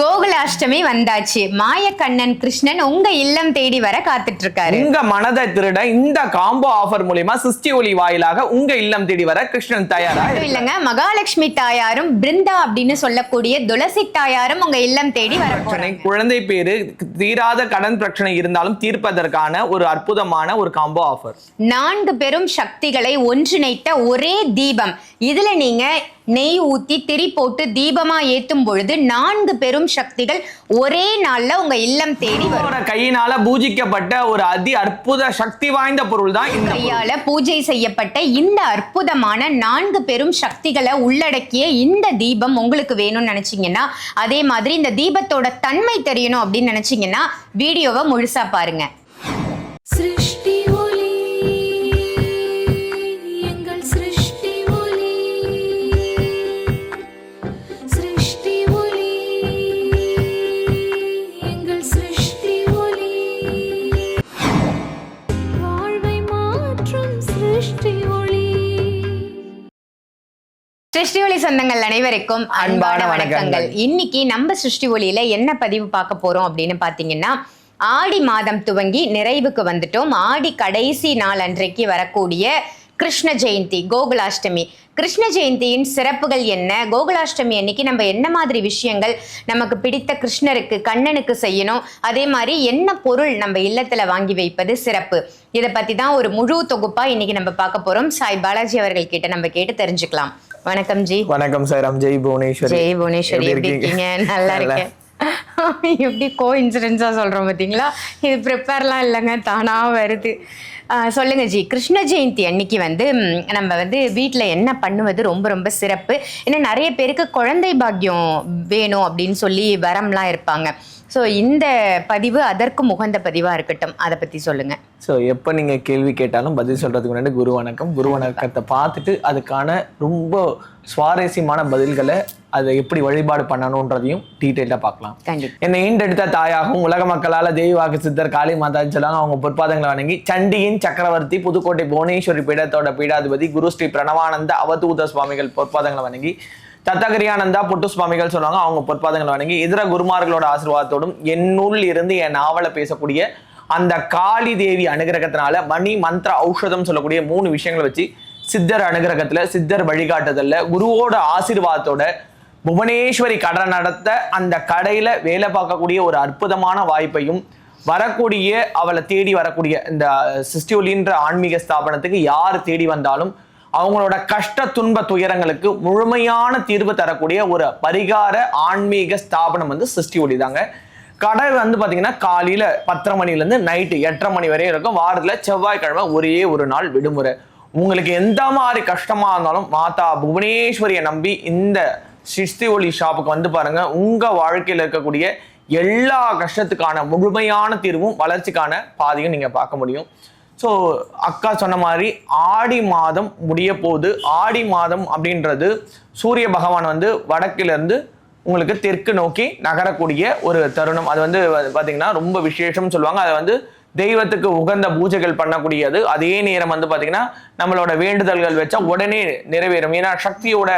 கோகுலாஷ்டமி வந்தாச்சு. மாயக்கண்ணன் கிருஷ்ணன் உங்க இல்லம் தேடி வர காத்துட்டு இருக்காரு உங்க மனதை திருட இந்த காம்போ ஆஃபர் மூலியமா சிஸ்டி ஒளி வாயிலாக உங்க இல்லம் தேடி வர கிருஷ்ணன் தயாரா? இல்லங்க. மகாலட்சுமி தாயாரும் பிருந்தா அப்படின்னு சொல்லக்கூடிய துளசி தாயாரும் உங்க இல்லம் தேடி வர போறாங்க. குழந்தை பேரு தீராத கடன் பிரச்சனை இருந்தாலும் தீர்ப்பதற்கான ஒரு அற்புதமான ஒரு காம்போ ஆஃபர் நான்கு பெரும் சக்திகளை ஒன்றிணைத்த ஒரே தீபம். இதுல நீங்க நெய் ஊத்தி திரி போட்டு தீபமா ஏத்தும் பொழுது நான்கு பெரும் சக்திகள் ஒரே நாள்ல உங்க இல்லம் தேடி வரும். கையினால பூஜிக்கப்பட்ட ஒரு அதி அற்புத சக்தி வாய்ந்த பொருள் தான் கையால பூஜை செய்யப்பட்ட இந்த அற்புதமான நான்கு பெரும் சக்திகளை உள்ளடக்கிய இந்த தீபம் உங்களுக்கு வேணும்னு நினைச்சீங்கன்னா அதே மாதிரி இந்த தீபத்தோட தன்மை தெரியணும் அப்படின்னு நினைச்சீங்கன்னா வீடியோவை முழுசா பாருங்க. சிருஷ்டி சொந்தங்கள் அனைவருக்கும் அன்பான வணக்கங்கள். இன்னைக்கு நம்ம சிருஷ்டி ஒளியில என்ன பதிவு பார்க்க போறோம் அப்படின்னு பாத்தீங்கன்னா ஆடி மாதம் துவங்கி நிறைவுக்கு வந்துட்டோம். ஆடி கடைசி நாள் அன்றைக்கு வரக்கூடிய கிருஷ்ண ஜெயந்தி கோகுலாஷ்டமி. கிருஷ்ண ஜெயந்தியின் சிறப்புகள் என்ன? கோகுலாஷ்டமி அன்னைக்கு நம்ம என்ன மாதிரி விஷயங்கள் நமக்கு பிடித்த கிருஷ்ணருக்கு கண்ணனுக்கு செய்யணும்? அதே மாதிரி என்ன பொருள் நம்ம இல்லத்துல வாங்கி வைப்பது சிறப்பு? இதை பத்தி தான் ஒரு முழு தொகுப்பா இன்னைக்கு நம்ம பார்க்க போறோம். சாய் பாலாஜி அவர்கள் கிட்ட நம்ம கேட்டு தெரிஞ்சுக்கலாம். வணக்கம் ஜி. வணக்கம் சார். ஜெய் புவனேஸ்வரி ஜெய் புவனேஸ்வரி எப்படி இருக்கீங்க? நல்லா இருக்கேன். எப்படி கோ இன்சிடென்ஸா சொல்றோம் பாத்தீங்களா இது ப்ரிப்பேர்லாம் இல்லைங்க தானா வருது. சொல்லுங்க ஜி. கிருஷ்ண ஜெயந்தி அன்னைக்கு வந்து நம்ம வந்து வீட்டில் என்ன பண்ணுவது ரொம்ப ரொம்ப சிறப்பு. ஏன்னா நிறைய பேருக்கு குழந்தை பாக்கியம் வேணும் அப்படின்னு சொல்லி வரம்லாம் இருப்பாங்க. ஸோ இந்த பதிவு அதற்கு முகந்த பதிவாக இருக்கட்டும். அதை பற்றி சொல்லுங்க. ஸோ எப்போ நீங்கள் கேள்வி கேட்டாலும் பதில் சொல்கிறதுக்கு முன்னாடி குரு வணக்கம். குரு வணக்கத்தை பார்த்துட்டு அதுக்கான ரொம்ப சுவாரஸ்யமான பதில்களை அதை எப்படி வழிபாடு பண்ணணுன்றதையும் டீட்டெயிலாக பார்க்கலாம். என்னை ஈண்டெடுத்த தாயாகவும் உலக மக்களால் தேவிவாக்கு சித்தர் காளி மாதான்னு சொல்லுவாங்க அவங்க பொற்பாதங்களை வணங்கி சண்டியின் சக்கரவர்த்தி புதுக்கோட்டை புவனேஸ்வரி பீடத்தோட பீடாதிபதி குரு ஸ்ரீ பிரணவானந்த அவதூத சுவாமிகள் பொற்பாதங்களை வணங்கி தத்தகிரியானந்தா புட்டு சுவாமிகள் சொல்லுவாங்க. அவங்க பொற்பாதங்களை வணங்கி இதர குருமார்களோட ஆசீர்வாதத்தோடும் என்னுள் இருந்து என் நாவலை பேசக்கூடிய அந்த காளி தேவி அனுகிரகத்தினால மணி மந்திர ஔஷதம் சொல்லக்கூடிய மூணு விஷயங்களை வச்சு சித்தர் அனுகிரகத்துல சித்தர் வழிகாட்டுதல்ல குருவோட ஆசீர்வாதத்தோட புவனேஸ்வரி கடை நடத்த அந்த கடையில வேலை பார்க்கக்கூடிய ஒரு அற்புதமான வாய்ப்பையும் வரக்கூடிய அவளை தேடி வரக்கூடிய இந்த சிஸ்டியோலின்ற ஆன்மீக ஸ்தாபனத்துக்கு யார் தேடி வந்தாலும் அவங்களோட கஷ்ட துன்ப துயரங்களுக்கு முழுமையான தீர்வு தரக்கூடிய ஒரு பரிகார ஆன்மீக ஸ்தாபனம் வந்து சிருஷ்டி ஒளி தாங்க கடை வந்து பார்த்தீங்கன்னா காலையில பத்தரை மணிலேருந்து நைட்டு எட்டரை மணி வரையும் இருக்கும். வாரத்தில் செவ்வாய்க்கிழமை ஒரே ஒரு நாள் விடுமுறை. உங்களுக்கு எந்த மாதிரி கஷ்டமாக இருந்தாலும் மாதா புவனேஸ்வரியை நம்பி இந்த சிஸ்தி ஒளி ஷாப்புக்கு வந்து பாருங்கள் உங்கள் வாழ்க்கையில் இருக்கக்கூடிய எல்லா கஷ்டத்துக்கான முழுமையான தீர்வும் வளர்ச்சிக்கான பாதையும் நீங்கள் பார்க்க முடியும். ஸோ அக்கா சொன்ன மாதிரி ஆடி மாதம் முடிய போகுது ஆடி மாதம் அப்படின்றது சூரிய பகவான் வந்து வடக்குல இருந்து உங்களுக்கு தெற்கு நோக்கி நகரக்கூடிய ஒரு தருணம். அது வந்து பார்த்திங்கன்னா ரொம்ப விசேஷம்னு சொல்லுவாங்க. அதை வந்து தெய்வத்துக்கு உகந்த பூஜைகள் பண்ணக்கூடியது. அதே நேரம் வந்து பார்த்திங்கன்னா நம்மளோட வேண்டுதல்கள் வச்சா உடனே நிறைவேறும். ஏன்னா சக்தியோட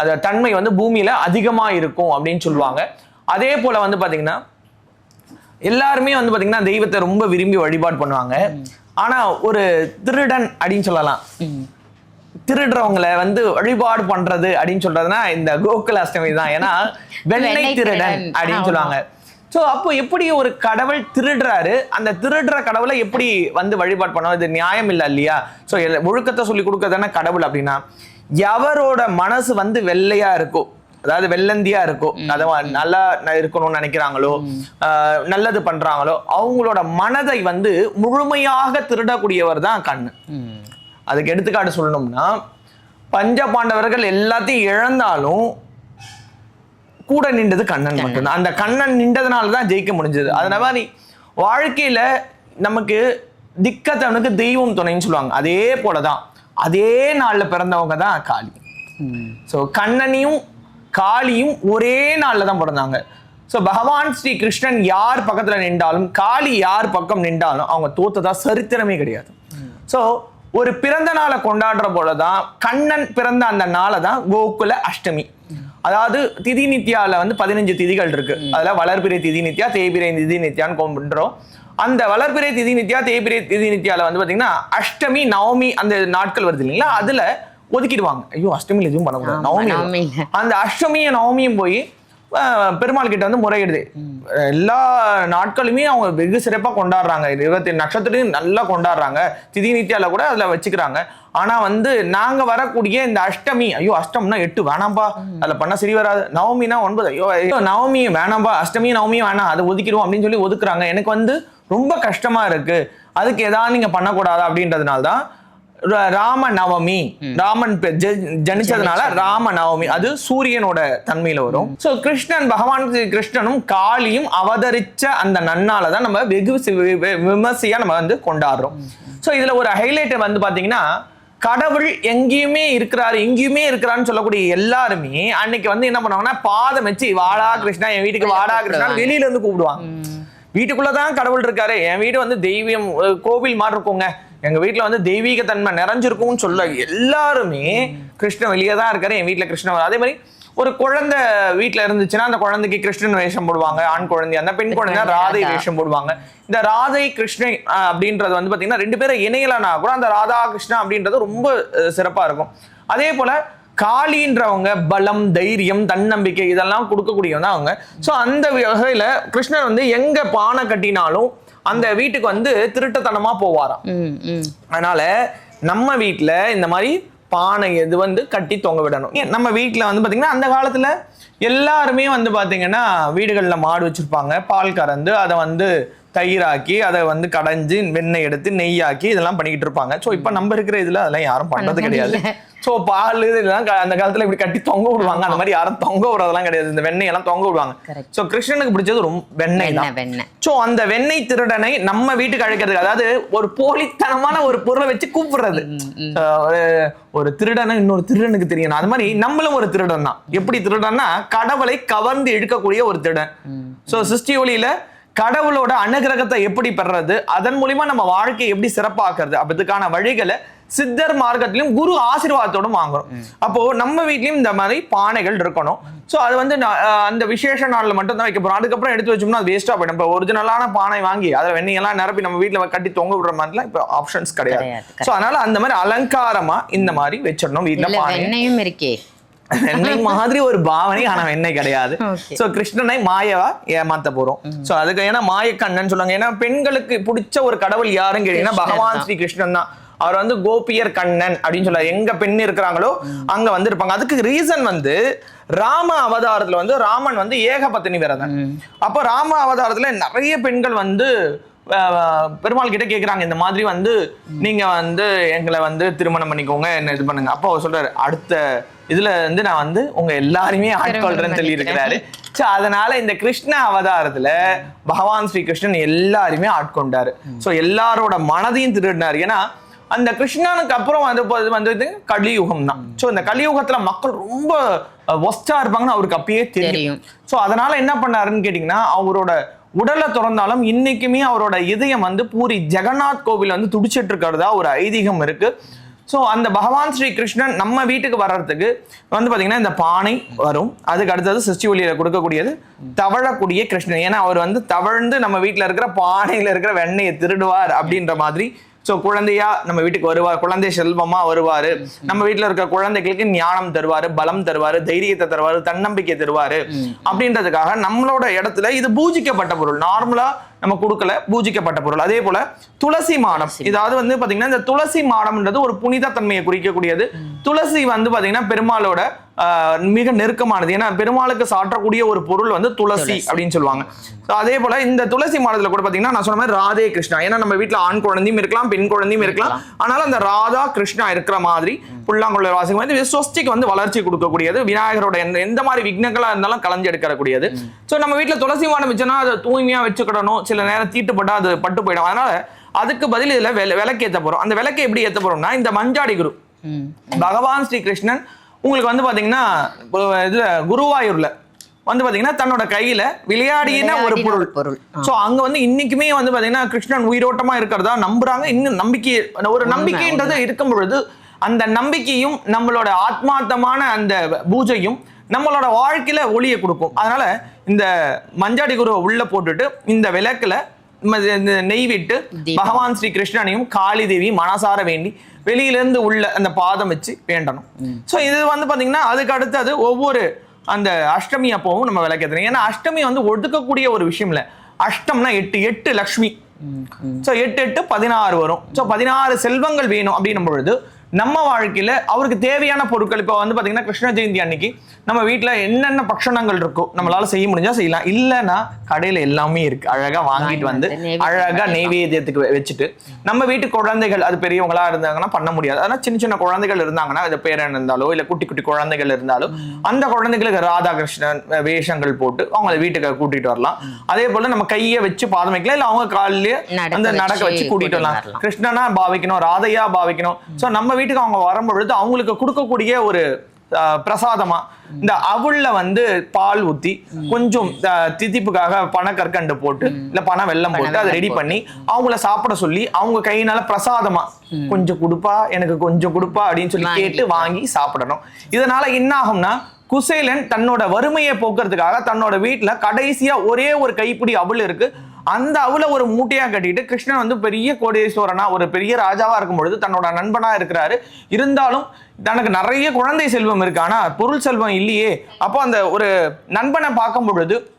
அந்த தன்மை வந்து பூமியில் அதிகமாக இருக்கும் அப்படின்னு சொல்லுவாங்க. அதே போல் வந்து பார்த்திங்கன்னா எல்லாருமே வந்து பார்த்திங்கன்னா தெய்வத்தை ரொம்ப விரும்பி வழிபாடு பண்ணுவாங்க. ஆனா ஒரு திருடன் அப்படின்னு சொல்லலாம். திருடுறவங்களை வந்து வழிபாடு பண்றது அப்படின்னு சொல்றதுன்னா இந்த கோகுல அஷ்டமி தான். ஏன்னா வெள்ளை திருடன். அப்படின்னு. சொல்லுவாங்க. சோ அப்போ எப்படி ஒரு கடவுள் திருடுறாரு? அந்த திருடுற கடவுளை எப்படி வந்து வழிபாடு பண்ணோம் இது நியாயம் இல்லை இல்லையா? சோ ஒழுக்கத்தை சொல்லி கொடுக்கறதானே கடவுள் அப்படின்னா எவரோட மனசு வந்து வெள்ளையா இருக்கோ அதாவது வெள்ளந்தியா இருக்கும். அதாவது நல்லா இருக்கணும்னு நினைக்கிறாங்களோ நல்லது பண்றாங்களோ அவங்களோட மனதை வந்து முழுமையாக திருடக்கூடியவர் தான் கண்ணு. அதுக்கு எடுத்துக்காட்டு சொல்லணும்னா பஞ்ச பாண்டவர்கள் எல்லாத்தையும் இழந்தாலும் கூட நின்றது கண்ணன் மட்டும்தான். அந்த கண்ணன் நின்றதுனால தான் ஜெயிக்க முடிஞ்சது. அதனால மாதிரி வாழ்க்கையில நமக்கு திக்கத்தவனுக்கு தெய்வம் துணைன்னு சொல்லுவாங்க. அதே போலதான். அதே நாள்ல பிறந்தவங்க தான் காளி. ஸோ கண்ணனையும் காளியும் ஒரே நாளில் தான் பிறந்தாங்க. ஸோ பகவான் ஸ்ரீ கிருஷ்ணன் யார் பக்கத்தில் நின்றாலும் காளி யார் பக்கம் நின்றாலும் அவங்க தோத்ததா சரித்திரமே கிடையாது. ஸோ ஒரு பிறந்த நாளை கொண்டாடுற போலதான் கண்ணன் பிறந்த அந்த நாளை தான் கோகுல அஷ்டமி. அதாவது திதி நித்யாவில் வந்து பதினஞ்சு திதிகள் இருக்கு. அதில் வளர்பிறை திதி நித்யா தேய்பிரை திதி நித்யான்னு கும்பிடுறோம். அந்த வளர்பிறை திதி நித்யா தேய்பிரை திதி நித்யாவில் வந்து பார்த்தீங்கன்னா அஷ்டமி நவமி அந்த நாட்கள் வருது இல்லைங்களா? அதில் ஒதுக்கிடுவாங்க. ஐயோ அஷ்டமியில் எதுவும் பண்ணக்கூடாது நவமி. அந்த அஷ்டமியும் நவமியும் போய் பெருமாள் கிட்ட வந்து முறையிடுது. எல்லா நாட்களுமே அவங்க வெகு சிறப்பா கொண்டாடுறாங்க. இருபத்தி நட்சத்திரத்தையும் நல்லா கொண்டாடுறாங்க. திதி நித்யால கூட அதுல வச்சுக்கிறாங்க. ஆனா வந்து நாங்க வரக்கூடிய இந்த அஷ்டமி ஐயோ அஷ்டம்னா எட்டு வேணாம்பா. அதுல பண்ண சரி வராது. நவமினா ஒன்பது. ஐயோ ஐயோ, நவமி வேணாம்பா. அஷ்டமி நவமி வேணாம். அதை ஒதுக்கிடுவோம் அப்படின்னு சொல்லி ஒதுக்குறாங்க. எனக்கு வந்து ரொம்ப கஷ்டமா இருக்கு. அதுக்கு ஏதாவது நீங்க பண்ணக்கூடாது அப்படின்றதுனால தான் ராம நவமி ராமன் ஜனிச்சதுனால ராம நவமி அது சூரியனோட தன்மையில வரும். சோ கிருஷ்ணன் பகவான் கிருஷ்ணனும் காளியும் அவதரிச்ச அந்த நன்னால தான் நம்ம வெகு விமர்சையா நம்ம வந்து கொண்டாடுறோம். சோ இதுல ஒரு ஹைலைட் வந்து பாத்தீங்கன்னா கடவுள் எங்கேயுமே இருக்கிறாரு எங்கேயுமே இருக்கிறான்னு சொல்லக்கூடிய எல்லாருமே அன்னைக்கு வந்து என்ன பண்ணுவாங்கன்னா பாதம் வச்சு வாடா கிருஷ்ணா என் வீட்டுக்கு வாடா கிருஷ்ணா வெளியில இருந்து கூப்பிடுவாங்க. வீட்டுக்குள்ளதான் கடவுள் இருக்காரு. என் வீடு வந்து தெய்வம் கோவில் மாதிரி இருக்குங்க. எங்க வீட்டுல வந்து தெய்வீக தன்மை நிறைஞ்சிருக்கும்னு சொல்ல எல்லாருமே கிருஷ்ணன் வெளியே தான் இருக்காரு என் வீட்டுல கிருஷ்ணன். அதே மாதிரி ஒரு குழந்தை வீட்டுல இருந்துச்சுன்னா அந்த குழந்தைக்கு கிருஷ்ணன் வேஷம் போடுவாங்க ஆண் குழந்தை அந்த பெண் குழந்தை ராதை வேஷம் போடுவாங்க. இந்த ராதை கிருஷ்ணன் அப்படின்றது வந்து பாத்தீங்கன்னா ரெண்டு பேரும் இணையலனா கூட அந்த ராதா கிருஷ்ணா அப்படின்றது ரொம்ப அஹ், சிறப்பா இருக்கும். அதே போல காளின்றவங்க பலம் தைரியம் தன்னம்பிக்கை இதெல்லாம் கொடுக்கக்கூடியவங்க அவங்க. ஸோ அந்த வகையில கிருஷ்ணர் வந்து எங்க பானை கட்டினாலும் அந்த வீட்டுக்கு வந்து திருட்டுத்தனமா போவாராம். அதனால நம்ம வீட்ல இந்த மாதிரி பானை இது வந்து கட்டி தொங்க விடணும். ஏன் நம்ம வீட்ல வந்து பாத்தீங்கன்னா அந்த காலத்துல எல்லாருமே வந்து பாத்தீங்கன்னா வீடுகள்ல மாடு வச்சிருப்பாங்க. பால் கறந்து அதை வந்து தயிராக்கி அதை வந்து கடைஞ்சு வெண்ணெய் எடுத்து நெய்யாக்கி இதெல்லாம் பண்ணிக்கிட்டு இருப்பாங்க. ஸோ இப்போ நம்ம இருக்கிற இதுல அதெல்லாம் யாரும் பண்றது கிடையாது. ஸோ பால் இதெல்லாம் அந்த காலத்துல இப்படி கட்டி தொங்க விடுவாங்க. அந்த மாதிரி யாரும் தொங்க விடுறதெல்லாம் கிடையாது. இந்த வெண்ணெய் எல்லாம் தொங்க விடுவாங்க. ஸோ கிருஷ்ணனுக்கு பிடிச்சது ரொம்ப வெண்ணெய் தான். சோ அந்த வெண்ணெய் திருடனை நம்ம வீட்டுக்கு அழைக்கிறதுக்கு அதாவது ஒரு போலித்தனமான ஒரு பொருளை வச்சு கூப்பிடுறது. ஒரு ஒரு திருடனை இன்னொரு திருடனுக்கு தெரியணும் அது மாதிரி நம்மளும் ஒரு திருடன் தான். எப்படி திருடன்னா கடவுளை கவர்ந்து இழுக்கக்கூடிய ஒரு திருடன். சோ சிருஷ்டி ஒளியில கடவுளோட அனுகிரகத்தை எப்படி பெறுறது? அதன் மூலியமா நம்ம வாழ்க்கையை எப்படி சிறப்பாக்குறது? அப்ப இதுக்கான வழிகளை சித்தர் மார்க்கத்திலும் குரு ஆசீர்வாதத்தோடும் வாங்குறோம். அப்போ நம்ம வீட்லயும் இந்த மாதிரி பானைகள் இருக்கணும். சோ அது வந்து அந்த விசேஷ நாள்ல மட்டும் தான் வைக்க போறோம் அதுக்கப்புறம் எடுத்து வச்சோம்னா அது வேஸ்டா போயிடும். இப்போ ஒரிஜினலான பானை வாங்கி அதை வெண்ணெயெல்லாம் நிரப்பி நம்ம வீட்ல கட்டி தொங்க விடுற மாதிரிலாம் இப்போ ஆப்ஷன்ஸ் கிடையாது. சோ அதனால அந்த மாதிரி அலங்காரமா இந்த மாதிரி வச்சிடணும் வீட்ல இல்ல பானை இருக்கே. வெண்ணெய் மாதிரி ஒரு பாவனை ஆனா வெண்ணெய் கிடையாது. சோ கிருஷ்ணனை மாயவா ஏமாத்த போறோம். சோ அதுக்கு ஏன்னா மாயக்கண்ணன் சொல்லுவாங்க. ஏன்னா பெண்களுக்கு பிடிச்ச ஒரு கடவுள் யாருன்னு கேட்டீங்கன்னா பகவான். ஸ்ரீ கிருஷ்ணன் தான். அவர் வந்து கோபியர் கண்ணன் அப்படின்னு சொல்லுவாரு எங்க பெண் இருக்கிறாங்களோ அங்க வந்து இருப்பாங்க அதுக்கு ரீசன் வந்து ராம அவதாரத்துல வந்து ராமன் வந்து ஏகபத்தினி விரதன். அப்போ ராம அவதாரத்துல நிறைய பெண்கள் வந்து பெருமாள் கிட்ட கேக்குறாங்க. இந்த மாதிரி வந்து நீங்க வந்து எங்களை வந்து திருமணம் பண்ணிக்கோங்க என்ன இது பண்ணுங்க. அப்போ அவர் சொல்றாரு அடுத்த இதுல வந்து நான் வந்து உங்க எல்லாருமே ஆட்கொள்றேன்னு சொல்லி இருக்கிறாரு சோ அதனால இந்த கிருஷ்ண அவதாரத்துல பகவான் ஸ்ரீ கிருஷ்ணன் எல்லாருமே ஆட்கொண்டாரு சோ எல்லாரோட மனதையும் திருடினாரு. ஏன்னா அந்த கிருஷ்ணனுக்கு அப்புறம் வந்து வந்தது கலியுகம் தான். சோ இந்த கலியுகத்துல மக்கள் ரொம்ப ஒஸ்டா இருப்பாங்கன்னு அவருக்கு அப்பயே தெரியும். தெரியும். சோ அதனால என்ன பண்ணாருன்னு கேட்டீங்கன்னா அவரோட உடலை திறந்தாலும் இன்னைக்குமே அவரோட இதயம் வந்து பூரி ஜெகநாத் கோவில் வந்து துடிச்சிட்டு இருக்கிறதா ஒரு ஐதீகம் இருக்கு. ஸோ அந்த பகவான் ஸ்ரீ கிருஷ்ணன் நம்ம வீட்டுக்கு வர்றதுக்கு வந்து பாத்தீங்கன்னா இந்த பானை வரும். அதுக்கு அடுத்தது சிருஷ்டி ஒளியில கொடுக்கக்கூடியது தவழக்கூடிய கிருஷ்ணன். ஏன்னா அவர் வந்து தவழ்ந்து நம்ம வீட்டுல இருக்கிற பானையில இருக்கிற வெண்ணெயை திருடுவார் அப்படின்ற மாதிரி. சோ குழந்தையா நம்ம வீட்டுக்கு வருவார். குழந்தை செல்வமா வருவாரு. நம்ம வீட்டுல இருக்க குழந்தைகளுக்கு ஞானம் தருவாரு பலம் தருவாரு தைரியத்தை தருவாரு தன்னம்பிக்கை தருவாரு. அப்படின்றதுக்காக நம்மளோட இடத்துல இது பூஜிக்கப்பட்ட பொருள். நார்மலா நம்ம கொடுக்கல பூஜிக்கப்பட்ட பொருள். அதே போல துளசி மாடம். இதாவது வந்து பாத்தீங்கன்னா இந்த துளசி மாடம்ன்றது ஒரு புனித தன்மையை குறிக்கக்கூடியது துளசி வந்து பாத்தீங்கன்னா பெருமாளோட மிக நெருக்கமானது. ஏன்னா பெருமாளுக்கு சாற்றக்கூடிய ஒரு பொருள் வந்து துளசி அப்படின்னு சொல்லுவாங்க. அதே போல இந்த துளசி மாடத்துல கூட பாத்தீங்கன்னா நான் சொன்ன மாதிரி ராதே கிருஷ்ணா. ஏன்னா நம்ம வீட்ல ஆண் குழந்தையும் இருக்கலாம் பெண் குழந்தையும் இருக்கலாம். ஆனாலும் அந்த ராதா கிருஷ்ணா இருக்கிற மாதிரி புல்லாங்குழல் வாசிக்கும் வந்து சொஸ்டிக்கு வந்து வளர்ச்சி கொடுக்கக்கூடியது. விநாயகரோட எந்த மாதிரி விக்னங்களா இருந்தாலும் கலைஞ்சு எடுக்கக்கூடியது. சோ நம்ம வீட்ல துளசி மாடம் வச்சோம்னா அதை தூய்மையா வச்சுக்கிடணும். சில நேரம் தீட்டுப்பட்டா அது பட்டு போயிடும். அதனால அதுக்கு பதில் இதுல விள- விளக்கு ஏத்த போறோம். அந்த விளக்கு எப்படி ஏத்த போறோம்னா இந்த மஞ்சாடி குரு. பகவான் ஸ்ரீ கிருஷ்ணன் உங்களுக்கு வந்து பாத்தீங்கன்னா இப்போ இதுல குருவாயூர்ல வந்து பாத்தீங்கன்னா தன்னோட கையில விளையாடின ஒரு பொருள். பொருள். சோ அங்க வந்து இன்னைக்குமே வந்து பாத்தீங்கன்னா கிருஷ்ணன் உயிரோட்டமா இருக்கிறதா நம்புறாங்க. இன்னும் நம்பிக்கை ஒரு நம்பிக்கைன்றது இருக்கும் பொழுது அந்த நம்பிக்கையும் நம்மளோட ஆத்மார்த்தமான அந்த பூஜையும் நம்மளோட வாழ்க்கையில ஒளியை கொடுக்கும். அதனால இந்த மஞ்சாடி குருவை உள்ள போட்டுட்டு இந்த விளக்குல நெய் விட்டு. பகவான் ஸ்ரீ கிருஷ்ணனையும் காளி தேவியும் மனசார வேண்டி வெளியிலேருந்து உள்ள அந்த பாதம் வச்சு வேண்டணும். ஸோ இது வந்து பாத்தீங்கன்னா அதுக்கு அடுத்தது ஒவ்வொரு அந்த அஷ்டமி அப்பவும் நம்ம விளக்கேற்றணும் ஏன்னா அஷ்டமி வந்து ஒடுக்கக்கூடிய ஒரு விஷயம் இல்லை. அஷ்டம்னா எட்டு எட்டு லக்ஷ்மி. ஸோ எட்டு எட்டு பதினாறு வரும். ஸோ பதினாறு செல்வங்கள் வேணும் அப்படின்னும் பொழுது நம்ம வாழ்க்கையில அவருக்கு தேவையான பொருட்கள். இப்போ வந்து பாத்தீங்கன்னா கிருஷ்ண ஜெயந்தி அன்னைக்கு நம்ம வீட்ல என்னென்ன பக்ஷணங்கள் இருக்கோ நம்மளால செய்ய முடிஞ்சா செய்யலாம். இல்லைன்னா கடையில எல்லாமே இருக்கு. அழகா வாங்கிட்டு வந்து வாங்கி வந்து அழகா நைவேத்தியம் நெய்வேத்தியத்துக்கு வச்சுட்டு நம்ம வீட்டு குழந்தைகள் அது பெரியவங்களா இருந்தாங்கன்னா பண்ண முடியாது. அதனால சின்ன சின்ன குழந்தைகள் இருந்தாங்கன்னா அது பேரன் இருந்தாலோ இல்ல குட்டி குட்டி குழந்தைகள் இருந்தாலோ அந்த குழந்தைகளுக்கு ராதாகிருஷ்ணன் வேஷங்கள் போட்டு அவங்கள வீட்டுக்கு கூட்டிட்டு வரலாம். அதே போல நம்ம கையை வச்சு பாதம் வைக்கலாம். இல்ல அவங்க காலிலேயே அந்த நடக்க வச்சு கூட்டிட்டு வரலாம். வரலாம். கிருஷ்ணனா பாவிக்கணும் ராதையா பாவிக்கணும். சோ நம்ம வீட்டுக்கு அவங்க வரும்பொழுது அவங்களுக்கு கொடுக்கக்கூடிய ஒரு பிரசாதமா இந்த அவுள்ல வந்து பால் ஊத்தி கொஞ்சம் திதிப்புக்காக பனக்கற்கண்டு போட்டு இல்ல பனை வெல்லம் போட்டு அதை ரெடி. பண்ணி அவங்கள சாப்பிட சொல்லி அவங்க கையினால பிரசாதமா கொஞ்சம் கொடுப்பா எனக்கு கொஞ்சம் கொடுப்பா அப்படின்னு சொல்லி. கேட்டு வாங்கி சாப்பிடணும் இதனால என்ன ஆகும்னா குசேலன் தன்னோட வறுமையை போக்குறதுக்காக தன்னோட வீட்டுல கடைசியா ஒரே ஒரு கைப்பிடி அவள் இருக்கு அந்த அவளை ஒரு மூட்டையா கட்டிட்டு கிருஷ்ணன் வந்து பெரிய கோடீஸ்வரனா ஒரு பெரிய ராஜாவா இருக்கும் பொழுது தன்னோட நண்பனா இருக்கிறாரு. இருந்தாலும் தனக்கு நிறைய குழந்தை செல்வம் இருக்கு. ஆனா பொருள் செல்வம் இல்லையே. அப்போ அந்த ஒரு நண்பனை பார்க்கும் பொழுது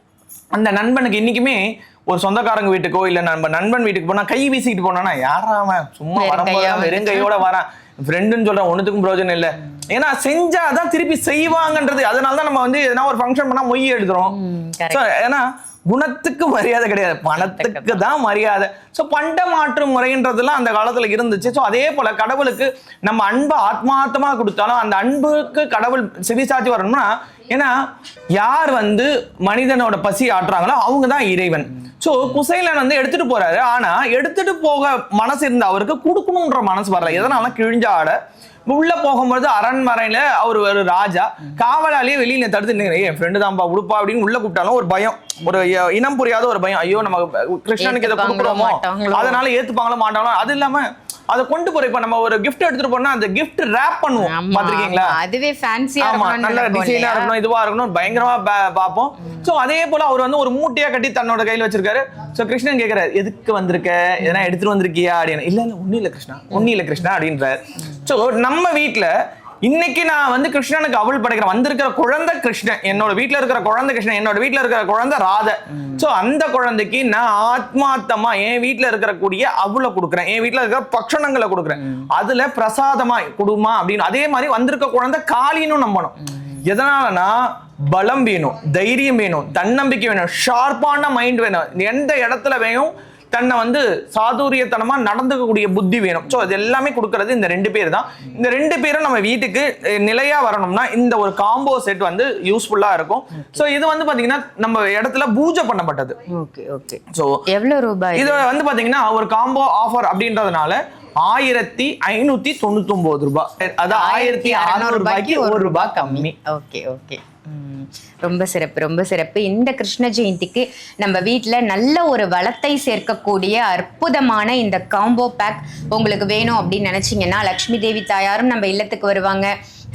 அந்த நண்பனுக்கு இன்னைக்குமே ஒரு சொந்தக்காரங்க வீட்டுக்கோ இல்ல நம்ம நண்பன் வீட்டுக்கு போனா கை வீசிட்டு போனானா யாரா அவன்? சும்மா வரும்போது வெறும் கையோட வரான். ஃப்ரெண்டுன்னு சொல்றேன் ஒண்ணுத்துக்கும் பிரயோஜனம் இல்ல. ஏன்னா செஞ்சாதான் திருப்பி செய்வாங்கன்றது. அதனால தான் நம்ம வந்து எதனா ஒரு ஃபங்க்ஷன் பண்ணா மொய் எடுக்கிறோம். ம், correct. So, ஏன்னா குணத்துக்கு மரியாதை கிடையாது. பணத்துக்கு தான் மரியாதை. ஸோ பண்ட மாற்று முறைன்றதுலாம் அந்த காலத்தில் இருந்துச்சு. ஸோ அதே போல கடவுளுக்கு நம்ம அன்பை ஆத்மாத்தமாக கொடுத்தாலும் அந்த அன்புக்கு கடவுள் செவிசாட்சி வரணும்னா ஏன்னா யார் வந்து மனிதனோட பசி ஆட்டுறாங்களோ அவங்க தான் இறைவன். ஸோ குசைலன் வந்து எடுத்துட்டு போறாரு. ஆனால் எடுத்துட்டு போக மனசு இருந்த அவருக்கு கொடுக்கணுன்ற மனசு வரல. எதனால கிழிஞ்ச ஆடை உள்ள போகும்போது அரண்மனையில அவர் ஒரு ராஜா. காவலாளியே வெளியில தடுத்து நிற்கிறேன் என் ஃப்ரெண்டு தான்ப்பா உடுப்பா அப்படின்னு உள்ள கூப்பிட்டாலும் ஒரு பயம். ஒரு இனம் புரியாத ஒரு பயம். ஐயோ நம்ம கிருஷ்ணனுக்கு இதை கொடுக்குறோமோ? அதனால ஏத்துப்பாங்களோ மாட்டாங்களோ? அது இல்லாம அதை கொண்டு போற இப்ப நம்ம ஒரு gift எடுத்துட்டு போனா அந்த gift ரேப் பண்ணுவோம். பாத்திருக்கீங்களா. அதுவே ஃபேன்சியா நல்ல டிசைனா இருக்கணும் இதுவா இருக்கணும் பயங்கரமா பார்ப்போம். சோ அதே போல அவர் வந்து ஒரு மூட்டையா கட்டி தன்னோட கையில வச்சிருக்காரு. சோ கிருஷ்ணன் கேக்குறாரு எதுக்கு வந்திருக்க? எதனா எடுத்துட்டு வந்திருக்கியா? அப்படின்னு. இல்ல இல்ல ஒண்ணும் இல்ல கிருஷ்ணா. ஒண்ணும் இல்ல கிருஷ்ணா அப்படின்றாரு. சோ நம்ம வீட்ல இன்னைக்கு நான் வந்து கிருஷ்ணனுக்கு அவள் படைக்கிறேன் வந்திருக்கிற குழந்தை கிருஷ்ணன் என்னோட வீட்டில் இருக்கிற குழந்தை கிருஷ்ணன் என்னோட வீட்டில் இருக்கிற குழந்தை ராதை. ஸோ அந்த குழந்தைக்கு நான் ஆத்மாத்தமா என் வீட்டில் இருக்கிற கூடிய அவளை கொடுக்குறேன் என் வீட்டில் இருக்கிற பக்ஷணங்களை கொடுக்குறேன். அதுல பிரசாதமா கொடுமா அப்படின்னு அதே மாதிரி வந்திருக்க குழந்தை காளினும் நம்பணும். எதனாலனா பலம் வேணும் தைரியம் வேணும் தன்னம்பிக்கை வேணும் ஷார்ப்பான மைண்ட் வேணும். எந்த இடத்துல வேணும்? தன்னை வந்து சாதுரியத்தனமா நடந்துக்கக்கூடிய புத்தி வேணும். ஸோ அது எல்லாமே கொடுக்கறது இந்த ரெண்டு பேர் தான். இந்த ரெண்டு பேரும் நம்ம வீட்டுக்கு நிலையா வரணும்னா இந்த ஒரு காம்போ செட் வந்து யூஸ்ஃபுல்லா இருக்கும். ஸோ இது வந்து பாத்தீங்கன்னா நம்ம இடத்துல பூஜை பண்ணப்பட்டது. Okay okay. ஸோ எவ்வளவு ரூபாய்? இது வந்து பாத்தீங்கன்னா ஒரு காம்போ ஆஃபர் அப்படின்றதுனால ஆயிரத்தி ஐநூத்தி தொண்ணூத்தி ஒன்பது ரூபாய். அது ஆயிரத்தி அறுநூறு ரூபாய்க்கு ஒரு ரூபாய் கம்மி. Okay okay. ரொம்ப சிறப்பு ரொம்ப சிறப்பு. இந்த கிருஷ்ண ஜெயந்திக்கு நம்ம வீட்டில் நல்ல ஒரு வளத்தை சேர்க்கக்கூடிய அற்புதமான இந்த காம்போ பேக் உங்களுக்கு வேணும் அப்படின்னு நினச்சிங்கன்னா லக்ஷ்மி தேவி தாயாரும் நம்ம இல்லத்துக்கு வருவாங்க.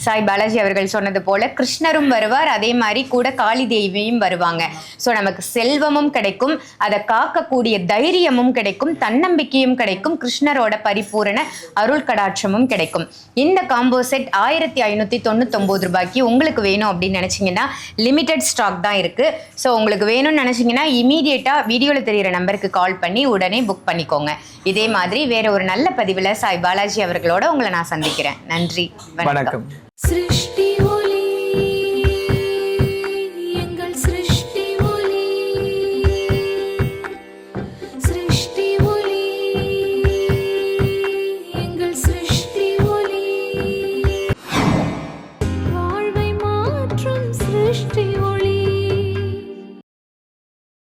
சாய் பாலாஜி அவர்கள் சொன்னது போல கிருஷ்ணரும் வருவார் அதே மாதிரி கூட காளி தேவியும் வருவாங்க. ஸோ நமக்கு செல்வமும் கிடைக்கும் அதை காக்கக்கூடிய தைரியமும் கிடைக்கும் தன்னம்பிக்கையும் கிடைக்கும் கிருஷ்ணரோட பரிபூரண அருள் கடாட்சமும் கிடைக்கும். இந்த காம்போ செட் ஆயிரத்தி ஐநூற்றி தொண்ணூத்தொம்பது ரூபாய்க்கு உங்களுக்கு வேணும் அப்படின்னு நினச்சிங்கன்னா லிமிடெட் ஸ்டாக் தான் இருக்குது ஸோ உங்களுக்கு வேணும்னு நினச்சிங்கன்னா இமீடியட்டாக வீடியோவில் தெரிகிற நம்பருக்கு கால் பண்ணி உடனே புக் பண்ணிக்கோங்க. இதே மாதிரி வேற ஒரு நல்ல பதிவில் சாய் பாலாஜி அவர்களோட உங்களை நான் சந்திக்கிறேன். நன்றி வணக்கம். सृष्टि